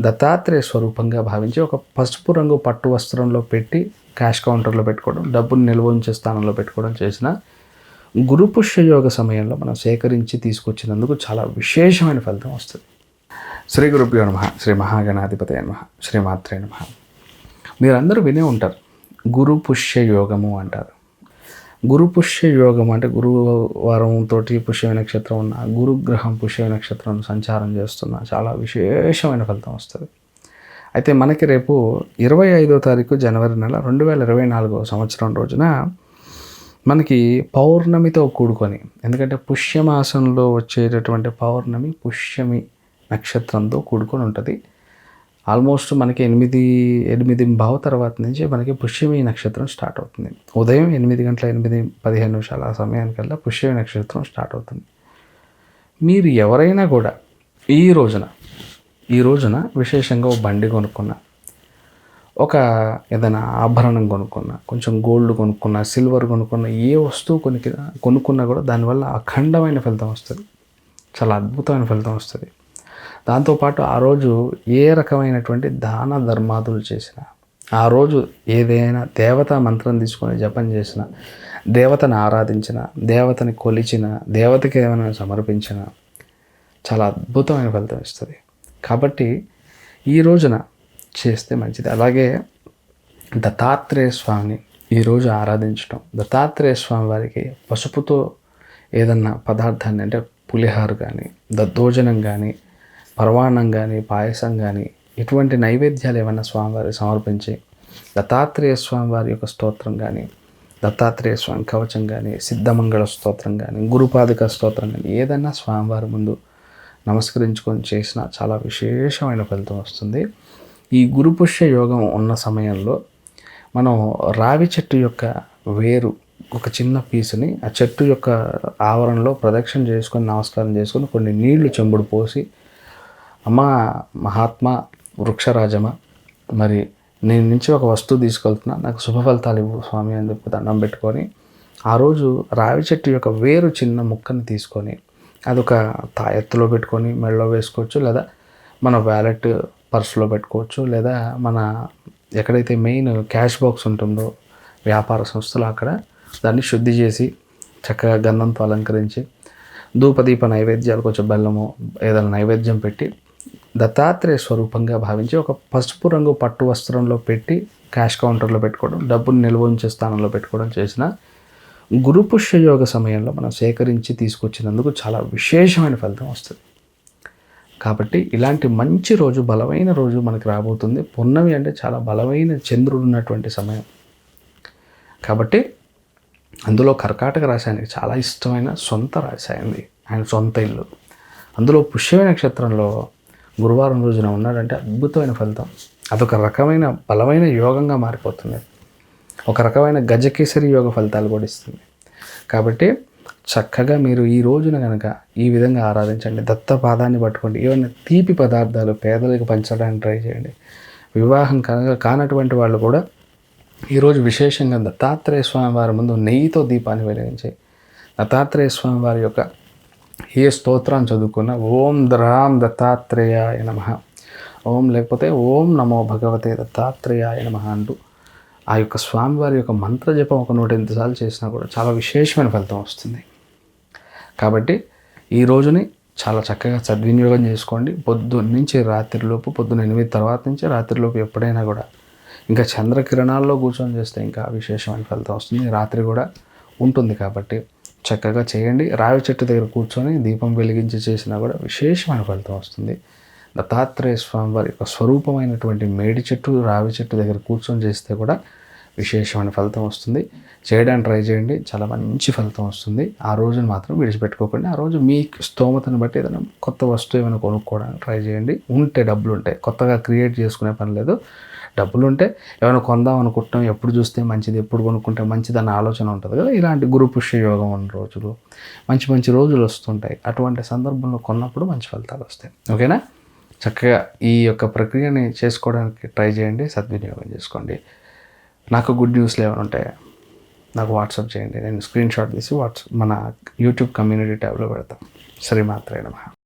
దత్తాత్రేయ స్వరూపంగా భావించి ఒక పసుపు రంగు పట్టు వస్త్రంలో పెట్టి క్యాష్ కౌంటర్లో పెట్టుకోవడం డబ్బును నిల్వ ఉంచే స్థానంలో పెట్టుకోవడం చేసిన గురు పుష్యయోగ సమయంలో మనం సేకరించి తీసుకొచ్చినందుకు చాలా విశేషమైన ఫలితం వస్తుంది. శ్రీ గురుభ్యో నమ శ్రీ మహాగణాధిపతి నమ శ్రీమాత్రే నమ. మీరందరూ వినే ఉంటారు గురు పుష్య యోగము అంటారు. గురు పుష్య యోగం అంటే గురువారంతో తోటి పుష్య నక్షత్రం ఉన్న గురుగ్రహం పుష్య నక్షత్రం సంచారం చేస్తున్న చాలా విశేషమైన ఫలితం వస్తుంది. అయితే మనకి రేపు ఇరవై ఐదో తారీఖు జనవరి నెల రెండు వేల ఇరవై నాలుగో సంవత్సరం రోజున మనకి పౌర్ణమితో కూడుకొని ఎందుకంటే పుష్యమాసంలో వచ్చేటటువంటి పౌర్ణమి పుష్యమి నక్షత్రంతో కూడుకొని ఉంటుంది. ఆల్మోస్ట్ మనకి ఎనిమిది ఎనిమిది భావ తర్వాత నుంచి మనకి పుష్యమి నక్షత్రం స్టార్ట్ అవుతుంది. ఉదయం ఎనిమిది గంటల ఎనిమిది పదిహేను నిమిషాల ఆ సమయానికల్లా పుష్యమి నక్షత్రం స్టార్ట్ అవుతుంది. మీరు ఎవరైనా కూడా ఈ రోజున ఈ రోజున విశేషంగా ఒక బండి కొనుక్కున్న ఒక ఏదైనా ఆభరణం కొనుక్కున్నా కొంచెం గోల్డ్ కొనుక్కున్నా సిల్వర్ కొనుక్కున్నా ఏ వస్తువు కొనుక్కున్నా కొనుక్కున్నా కూడా దానివల్ల అఖండమైన ఫలితం వస్తుంది. చాలా అద్భుతమైన ఫలితం వస్తుంది. దాంతోపాటు ఆ రోజు ఏ రకమైనటువంటి దాన ధర్మాదులు చేసిన ఆ రోజు ఏదైనా దేవతా మంత్రం తీసుకొని జపం చేసిన దేవతను ఆరాధించిన దేవతని కొలిచిన దేవతకి ఏమైనా సమర్పించిన చాలా అద్భుతమైన ఫలితం ఇస్తుంది. కాబట్టి ఈ రోజున చేస్తే మంచిది. అలాగే దత్తాత్రేయ స్వామిని ఈరోజు ఆరాధించడం దత్తాత్రేయ స్వామి వారికి పసుపుతో ఏదన్నా పదార్థాన్ని అంటే పులిహారు కానీ దద్దోజనం కానీ పరవాన్నం కానీ పాయసం కానీ ఇటువంటి నైవేద్యాలు ఏమైనా స్వామివారికి సమర్పించి దత్తాత్రేయ స్వామివారి యొక్క స్తోత్రం కానీ దత్తాత్రేయ స్వామి కవచం కానీ సిద్ధమంగళ స్తోత్రం కానీ గురుపాదిక స్తోత్రం కానీ ఏదైనా స్వామివారి ముందు నమస్కరించుకొని చేసిన చాలా విశేషమైన ఫలితం వస్తుంది. ఈ గురుపుష్య యోగం ఉన్న సమయంలో మనం రావి చెట్టు యొక్క వేరు ఒక చిన్న పీసుని ఆ చెట్టు యొక్క ఆవరణలో ప్రదక్షిణ చేసుకొని నమస్కారం చేసుకొని కొన్ని నీళ్ళు చెంబుడు పోసి అమ్మ మహాత్మా వృక్షరాజమ మరి నేను నుంచి ఒక వస్తువు తీసుకెళ్తున్నా నాకు శుభ ఫలితాలు ఇవ్వు స్వామి అని చెప్పి దండం పెట్టుకొని ఆ రోజు రావి చెట్టు యొక్క వేరు చిన్న ముక్కని తీసుకొని అదొక తాయెత్తులో పెట్టుకొని మెడలో వేసుకోవచ్చు లేదా మన వ్యాలెట్ పర్సులో పెట్టుకోవచ్చు లేదా మన ఎక్కడైతే మెయిన్ క్యాష్ బాక్స్ ఉంటుందో వ్యాపార సంస్థలు అక్కడ దాన్ని శుద్ధి చేసి చక్కగా గంధంతో అలంకరించి ధూపదీప నైవేద్యాలు కొంచెం బెల్లము ఏదైనా నైవేద్యం పెట్టి దత్తాత్రేయ స్వరూపంగా భావించి ఒక పసుపు రంగు పట్టు వస్త్రంలో పెట్టి క్యాష్ కౌంటర్లో పెట్టుకోవడం డబ్బును నిల్వ ఉంచే స్థానంలో పెట్టుకోవడం చేసిన గురు పుష్యయోగ సమయంలో మనం సేకరించి తీసుకొచ్చినందుకు చాలా విశేషమైన ఫలితం వస్తుంది. కాబట్టి ఇలాంటి మంచి రోజు బలమైన రోజు మనకి రాబోతుంది. పున్నమి అంటే చాలా బలమైన చంద్రుడు ఉన్నటువంటి సమయం. కాబట్టి అందులో కర్కాటక రాశి ఆయనకి చాలా ఇష్టమైన సొంత రాశి అయింది ఆయన సొంత ఇల్లు. అందులో పుష్యమి నక్షత్రంలో గురువారం రోజున ఉన్నాడంటే అద్భుతమైన ఫలితం. అదొక రకమైన బలమైన యోగంగా మారిపోతుంది. ఒక రకమైన గజకేసరి యోగ ఫలితాలు కూడా ఇస్తుంది. కాబట్టి చక్కగా మీరు ఈ రోజున కనుక ఈ విధంగా ఆరాధించండి. దత్త పాదాన్ని పట్టుకోండి. ఏమైనా తీపి పదార్థాలు పేదలకు పంచడానికి ట్రై చేయండి. వివాహం కనుక కానటువంటి వాళ్ళు కూడా ఈరోజు విశేషంగా దత్తాత్రేయ స్వామి వారి ముందు నెయ్యితో దీపాన్ని వెలిగించి దత్తాత్రేయ స్వామి వారి యొక్క ఏ స్తోత్రాన్ని చదువుకున్న ఓం ద్రాం దత్తాత్రేయాయ నమ. ఓం లేకపోతే ఓం నమో భగవతే దత్తాత్రేయాయ నమ అంటూ ఆ యొక్క స్వామివారి యొక్క మంత్ర జపం ఒక నూట ఎనిమిది సార్లు చేసినా కూడా చాలా విశేషమైన ఫలితం వస్తుంది. కాబట్టి ఈ రోజుని చాలా చక్కగా సద్వినియోగం చేసుకోండి. పొద్దున్న నుంచి రాత్రిలోపు పొద్దున్న ఎనిమిది తర్వాత నుంచి రాత్రిలోపు ఎప్పుడైనా కూడా ఇంకా చంద్రకిరణాల్లో కూర్చొని చేస్తే ఇంకా విశేషమైన ఫలితం వస్తుంది. రాత్రి కూడా ఉంటుంది కాబట్టి చక్కగా చేయండి. రావి చెట్టు దగ్గర కూర్చొని దీపం వెలిగించి చేసినా కూడా విశేషమైన ఫలితం వస్తుంది. దత్తాత్రేయ స్వామి వారి యొక్క స్వరూపమైనటువంటి మేడి చెట్టు రావి చెట్టు దగ్గర కూర్చొని చేస్తే కూడా విశేషమైన ఫలితం వస్తుంది. చేయడానికి ట్రై చేయండి. చాలా మంచి ఫలితం వస్తుంది. ఆ రోజును మాత్రం విడిచిపెట్టుకోకండి. ఆ రోజు మీ స్తోమతను బట్టి ఏదైనా కొత్త వస్తువు ఏమైనా కొనుక్కోవడానికి ట్రై చేయండి. ఉంటే డబ్బులు ఉంటాయి కొత్తగా క్రియేట్ చేసుకునే పని లేదు. డబ్బులు ఉంటే ఏమైనా కొందాం అనుకుంటాం ఎప్పుడు చూస్తే మంచిది ఎప్పుడు కొనుక్కుంటే మంచిది అన్న ఆలోచన ఉంటుంది కదా. ఇలాంటి గురు పుష్య యోగం ఉన్న రోజులు మంచి మంచి రోజులు వస్తుంటాయి. అటువంటి సందర్భంలో కొన్నప్పుడు మంచి ఫలితాలు వస్తాయి. ఓకేనా? చక్కగా ఈ యొక్క ప్రక్రియని చేసుకోవడానికి ట్రై చేయండి సద్వినియోగం చేసుకోండి. నాకు గుడ్ న్యూస్లు ఏమైనా ఉంటాయా నాకు వాట్సాప్ చేయండి. నేను స్క్రీన్ షాట్ తీసి వాట్సాప్ మన యూట్యూబ్ కమ్యూనిటీ ట్యాబ్లో పెడతాను శ్రీమాత్రే నమ.